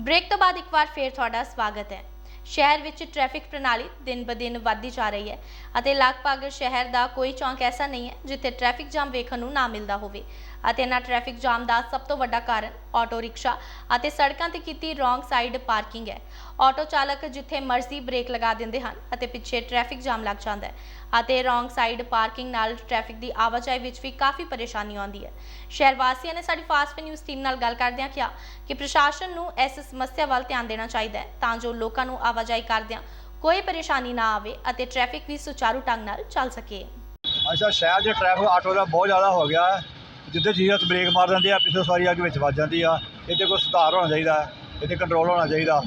Break ਤੋਂ ਬਾਅਦ ਇੱਕ ਵਾਰ ਫੇਰ ਤੁਹਾਡਾ ਸਵਾਗਤ ਹੈ। ਸ਼ਹਿਰ ਵਿੱਚ ਟ੍ਰੈਫਿਕ ਪ੍ਰਣਾਲੀ ਦਿਨ-ਬਦਿਨ ਵੱਧਦੀ ਜਾ ਰਹੀ ਹੈ ਅਤੇ ਲਗਭਗ ਸ਼ਹਿਰ ਦਾ ਕੋਈ ਚੌਂਕ ਐਸਾ ਨਹੀਂ ਹੈ ਜਿੱਥੇ ਟ੍ਰੈਫਿਕ ਜਾਮ ਵੇਖਣ ਨੂੰ ਨਾ ਮਿਲਦਾ ਹੋਵੇ। ਅਤੇ ਇਹਨਾਂ ਟ੍ਰੈਫਿਕ ਜਾਮ ਦਾ ਸਭ ਤੋਂ ਵੱਡਾ ਕਾਰਨ ਆਟੋ ਰਿਕਸ਼ਾ ਅਤੇ ਸੜਕਾਂ ਤੇ ਕੀਤੀ ਰੋਂਗ ਸਾਈਡ ਪਾਰਕਿੰਗ ਹੈ। ਆਟੋ ਚਾਲਕ ਜਿੱਥੇ ਮਰਜ਼ੀ ਬ੍ਰੇਕ ਲਗਾ ਦਿੰਦੇ ਹਨ ਅਤੇ ਪਿੱਛੇ ਟ੍ਰੈਫਿਕ ਜਾਮ ਲੱਗ ਜਾਂਦਾ ਹੈ ਅਤੇ ਰੋਂਗ ਸਾਈਡ ਪਾਰਕਿੰਗ ਨਾਲ ਟ੍ਰੈਫਿਕ ਦੀ ਆਵਾਜਾਈ ਵਿੱਚ ਵੀ ਕਾਫੀ ਪਰੇਸ਼ਾਨੀ ਆਉਂਦੀ ਹੈ। ਸ਼ਹਿਰ ਵਾਸੀਆਂ ਨੇ ਸਾਡੀ ਫਾਸਟ ਨਿਊਜ਼ ਟੀਮ ਨਾਲ ਗੱਲ ਕਰਦਿਆਂ ਕਿਹਾ ਕਿ ਪ੍ਰਸ਼ਾਸਨ ਨੂੰ ਇਸ ਸਮੱਸਿਆ ਵੱਲ ਧਿਆਨ ਦੇਣਾ ਚਾਹੀਦਾ ਹੈ ਤਾਂ ਜੋ ਲੋਕਾਂ ਨੂੰ ਆਵਾਜਾਈ ਕਰਦਿਆਂ ਕੋਈ ਪਰੇਸ਼ਾਨੀ ਨਾ ਆਵੇ ਅਤੇ ਟ੍ਰੈਫਿਕ ਵੀ ਸੁਚਾਰੂ ਢੰਗ ਨਾਲ ਚੱਲ ਸਕੇ। ਅੱਛਾ, ਸ਼ਹਿਰ 'ਚ ਟ੍ਰੈਫਿਕ ਆਟੋ ਦਾ ਬਹੁਤ ਜ਼ਿਆਦਾ ਹੋ ਗਿਆ ਹੈ। ਜਿੱਦੇ ਜੀਰਤ ਬ੍ਰੇਕ ਮਾਰ ਦਿੰਦੇ ਆ, ਪਿੱਛੇ ਸਵਾਰੀ ਅੱਗੇ ਵਿੱਚ ਵੱਜ ਜਾਂਦੀ ਆ। ਇਹਦੇ ਕੋਈ ਸੁਧਾਰ ਹੋਣਾ ਚਾਹੀਦਾ ਇਹਦੇ ਕੰਟਰੋਲ ਹੋਣਾ ਚਾਹੀਦਾ।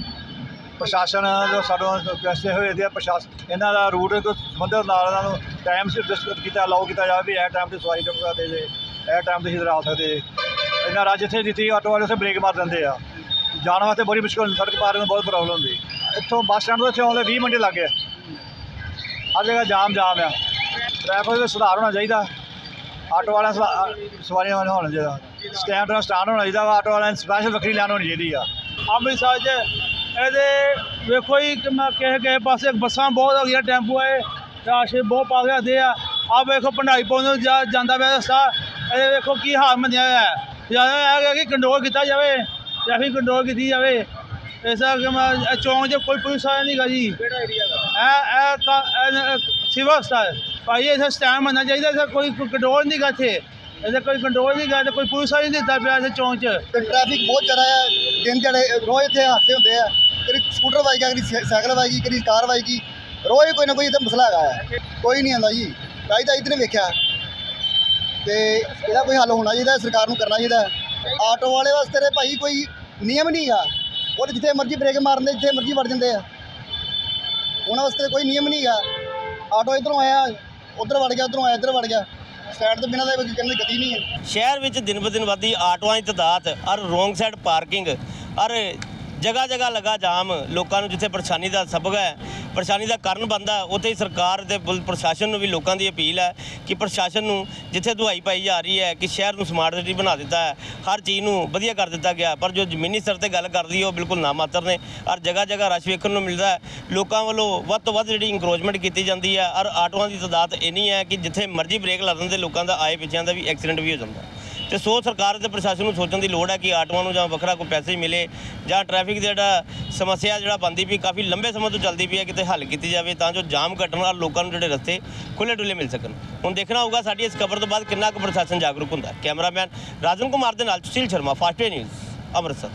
ਪ੍ਰਸ਼ਾਸਨ ਜੋ ਸਾਨੂੰ ਕੈਸੇ ਹੋਏ ਦੇ ਆ ਪ੍ਰਸ਼ਾਸਨ ਇਹਨਾਂ ਦਾ ਰੂਟ ਤੋਂ ਸੰਬੰਧਿਤ ਨਾਲ ਇਹਨਾਂ ਨੂੰ ਟਾਈਮ ਸਿਰ ਡਿਸਕਸ ਕੀਤਾ ਅਲਾਉ ਕੀਤਾ ਜਾਵੇ ਵੀ ਇਹ ਟਾਈਮ ਤੇ ਸਵਾਰੀ ਚੁੱਕ ਸਕਦੇ ਜੇ, ਇਹ ਟਾਈਮ ਤੇ ਇਧਰ ਆ ਸਕਦੇ ਇਹਨਾਂ ਰਾਜ ਜਿੱਥੇ ਜਿੱਥੇ ਆਟੋ ਵਾਲੇ ਉੱਥੇ ਬ੍ਰੇਕ ਮਾਰ ਦਿੰਦੇ ਆ। ਜਾਣ ਵਾਸਤੇ ਬੜੀ ਮੁਸ਼ਕਲ ਹੁੰਦੀ, ਸੜਕ ਪਾਰ ਨੂੰ ਬਹੁਤ ਪ੍ਰੋਬਲਮ ਹੁੰਦੀ। ਇੱਥੋਂ ਬੱਸ ਸਟੈਂਡ ਤੋਂ ਇੱਥੇ ਆਉਂਦੇ 20 ਮਿੰਟ ਲੱਗ ਗਏ। ਹਰ ਜਗ੍ਹਾ ਜਾਮ ਜਾਮ ਆ। ਟ੍ਰੈਫਿਕ ਦਾ ਸੁਧਾਰ ਹੋਣਾ ਚਾਹੀਦਾ। ਆਟੋ ਵਾਲਿਆਂ ਸਵਾ- ਸਵਾਰੀਆਂ ਵਾਲੇ ਹੋਣਾ ਚਾਹੀਦਾ ਸਟੈਂਡ ਦਾ ਸਟੈਂਡ ਹੋਣਾ ਚਾਹੀਦਾ ਵਾ, ਆਟੋ ਵਾਲਿਆਂ ਦੀ ਸਪੈਸ਼ਲ ਵੱਖਰੀ ਲਾਈਨ ਹੋਣੀ ਚਾਹੀਦੀ ਆ। ਅੰਮ੍ਰਿਤਸਰ 'ਚ ਇਹਦੇ ਵੇਖੋ ਜੀ ਕਿ ਮੈਂ ਕਿਸੇ ਕਿਸੇ ਪਾਸੇ ਬੱਸਾਂ ਬਹੁਤ ਹੋ ਗਈਆਂ ਟੈਂਪੂ ਆਏ ਰਸ਼ ਬਹੁਤ ਪਾ ਜਾਂਦੇ ਆ। ਆ ਵੇਖੋ ਭੰਡਾਰੀ ਪੌਂਦ ਨੂੰ ਜਾ- ਜਾਂਦਾ ਪਿਆ ਰਸਤਾ ਇਹ ਵੇਖੋ ਕੀ ਹਾਲ ਮੰਨਿਆ ਹੋਇਆ ਹੈ। ਜ਼ਿਆਦਾ ਇਹ ਹੈ ਕਿ ਕੰਟਰੋਲ ਕੀਤਾ ਜਾਵੇ ਟ੍ਰੈਫਿਕ ਕੰਟਰੋਲ ਕੀਤੀ ਜਾਵੇ। ਐਸਾ ਕਿ ਮੈਂ ਇਹ ਚੌਂਕ 'ਚ ਕੋਈ ਪੁਲਿਸ ਆਇਆ ਨਹੀਂਗਾ ਜੀ। ਕਿਹੜਾ ਏਰੀਆ ਦਾ? ਇਹ ਇਹ ਸਿਵਲ ਸਟਾਰ ਭਾਈ ਇਹ ਸਟੈਂਡ ਮੰਨਣਾ ਚਾਹੀਦਾ ਇੱਥੇ ਕੋਈ ਕੰਟਰੋਲ ਨਹੀਂਗਾ ਇੱਥੇ। ਇਹਦੇ ਕੋਈ ਕੰਟਰੋਲ ਨਹੀਂ ਗਾ ਤੇ ਕੋਈ ਪੁਲਿਸ ਵਾਲੀ ਨਹੀਂ ਦਿੱਤਾ ਪਿਆ ਇੱਥੇ ਚੌਂਕ 'ਚ। ਟ੍ਰੈਫਿਕ ਬਹੁਤ ਜ਼ਿਆਦਾ ਹੈ। ਦਿਨ ਦਿਹਾੜੇ ਰੋਜ਼ ਇੱਥੇ ਹਾਦਸੇ ਹੁੰਦੇ ਆ। ਕਦੀ ਸਕੂਟਰ ਵਾਈ ਗਿਆ ਕਦੀ ਸਾਈ- ਸਾਈਕਲ ਵਾਈ ਗਈ ਕਦੀ ਕਾਰ ਵਾਈ ਗਈ। ਰੋਜ਼ ਕੋਈ ਨਾ ਕੋਈ ਇੱਥੇ ਮਸਲਾ ਹੈਗਾ ਹੈ ਕੋਈ ਨਹੀਂ ਆਉਂਦਾ ਜੀ। ਰਾਜ ਤਾਂ ਇੱਧਰ ਵੇਖਿਆ। ਤੇ ਇਹਦਾ ਕੋਈ ਹੱਲ ਹੋਣਾ ਚਾਹੀਦਾ ਸਰਕਾਰ ਨੂੰ ਕਰਨਾ ਚਾਹੀਦਾ। ਆਟੋ ਵਾਲੇ ਵਾਸਤੇ ਤੇ ਭਾਈ ਕੋਈ ਨਿਯਮ ਨਹੀਂ ਆ ਉਹ ਜਿੱਥੇ ਮਰਜ਼ੀ ਬ੍ਰੇਕ ਮਾਰਦੇ ਜਿੱਥੇ ਮਰਜ਼ੀ ਵੜ ਜਾਂਦੇ ਆ। ਉਹਨਾਂ ਵਾਸਤੇ ਕੋਈ ਨਿਯਮ ਨਹੀਂ ਹੈਗਾ। ਆਟੋ ਇਧਰੋਂ ਆਇਆ, ਉਧਰ ਵੜ ਗਿਆ, ਉਧਰੋਂ ਆਇਆ, ਇੱਧਰ ਵੜ ਗਿਆ। ਸਾਈਡ ਤੋਂ ਬਿਨਾਂ ਦਾ ਕੋਈ ਕਹਿੰਦੇ ਗਤੀ ਨਹੀਂ ਹੈ। ਸ਼ਹਿਰ ਵਿੱਚ ਦਿਨ ਬ ਦਿਨ ਵਧਦੀ ਆਟੋਆਂ ਦੀ ਤਾਦਾਦ, ਔਰ ਰੋਂਗ ਸਾਈਡ ਪਾਰਕਿੰਗ, ਔਰ ਜਗ੍ਹਾ ਜਗ੍ਹਾ ਲੱਗਾ ਜਾਮ, ਲੋਕਾਂ ਨੂੰ ਜਿੱਥੇ ਪਰੇਸ਼ਾਨੀ ਦਾ ਸਬਬ ਹੈ, ਪਰੇਸ਼ਾਨੀ ਦਾ ਕਾਰਨ ਬਣਦਾ, ਉੱਥੇ ਹੀ ਸਰਕਾਰ ਤੇ ਪੁਲ- ਪ੍ਰਸ਼ਾਸਨ ਨੂੰ ਵੀ ਲੋਕਾਂ ਦੀ ਅਪੀਲ ਹੈ ਕਿ ਪ੍ਰਸ਼ਾਸਨ ਨੂੰ ਜਿੱਥੇ ਦੁਹਾਈ ਪਾਈ ਜਾ ਰਹੀ ਹੈ, ਕਿ ਸ਼ਹਿਰ ਨੂੰ ਸਮਾਰਟ ਸਿਟੀ ਬਣਾ ਦਿੱਤਾ ਹੈ, ਹਰ ਚੀਜ਼ ਨੂੰ ਵਧੀਆ ਕਰ ਦਿੱਤਾ ਗਿਆ, ਪਰ ਜੋ ਜ਼ਮੀਨੀ ਸਤਰ ਤੇ ਗੱਲ ਕਰਦੀ ਹੈ, ਉਹ ਬਿਲਕੁਲ ਨਾ ਮਾਤਰ ਨੇ, ਔਰ ਜਗ੍ਹਾ ਜਗ੍ਹਾ ਰਸ਼ ਵੇਖਣ ਨੂੰ ਮਿਲਦਾ ਹੈ, ਲੋਕਾਂ ਵੱਲੋਂ ਵੱਧ ਤੋਂ ਵੱਧ ਜਿਹੜੀ ਇੰਕਰੋਚਮੈਂਟ ਕੀਤੀ ਜਾਂਦੀ ਹੈ, ਔਰ ਆਟੋਆਂ ਦੀ ਤਾਦਾਦ ਇੰਨੀ ਹੈ ਕਿ ਜਿੱਥੇ ਮਰਜ਼ੀ ਬ੍ਰੇਕ ਲਾ ਦਿੰਦੇ ਲੋਕਾਂ ਦਾ ਆਏ ਪਿੱਛਿਆਂ ਦਾ ਵੀ ਐਕਸੀਡੈਂਟ ਵੀ ਹੋ ਜਾਂਦਾ ਤੇ ਸੋ ਸਰਕਾਰ ਤੇ ਪ੍ਰਸ਼ਾਸਨ ਨੂੰ ਸੋਚਣ ਦੀ ਲੋੜ ਹੈ ਕਿ ਆਟੋਆਂ ਨੂੰ ਜਾਂ ਵੱਖਰਾ ਕੋਈ ਪੈਸੇ ਮਿਲੇ ਜਾਂ ਟ੍ਰੈਫਿਕ ਦਾ ਜਿਹੜਾ ਸਮੱਸਿਆ ਜਿਹੜਾ ਬੰਦੀ ਵੀ ਕਾਫੀ ਲੰਬੇ ਸਮੇਂ ਤੋਂ ਚੱਲਦੀ ਪਈ ਹੈ, ਕਿਤੇ ਹੱਲ ਕੀਤੀ ਜਾਵੇ ਤਾਂ ਜੋ ਜਾਮ ਘਟਣ ਨਾਲ ਲੋਕਾਂ ਨੂੰ ਜਿਹੜੇ ਰਸਤੇ ਖੁੱਲੇ ਡੁੱਲੇ ਮਿਲ ਸਕਣ। ਹੁਣ ਦੇਖਣਾ ਹੋਊਗਾ ਸਾਡੀ ਇਸ ਖਬਰ ਤੋਂ ਬਾਅਦ ਕਿੰਨਾ ਕੁ ਪ੍ਰਸ਼ਾਸਨ ਜਾਗਰੂਕ ਹੁੰਦਾ ਕੈਮਰਾਮੈਨ ਰਾਜਨ ਕੁਮਾਰ ਦੇ ਨਾਲ ਸੁਸ਼ੀਲ ਸ਼ਰਮਾ ਫਾਸਟਵੇ ਨਿਊਜ਼, ਅੰਮ੍ਰਿਤਸਰ।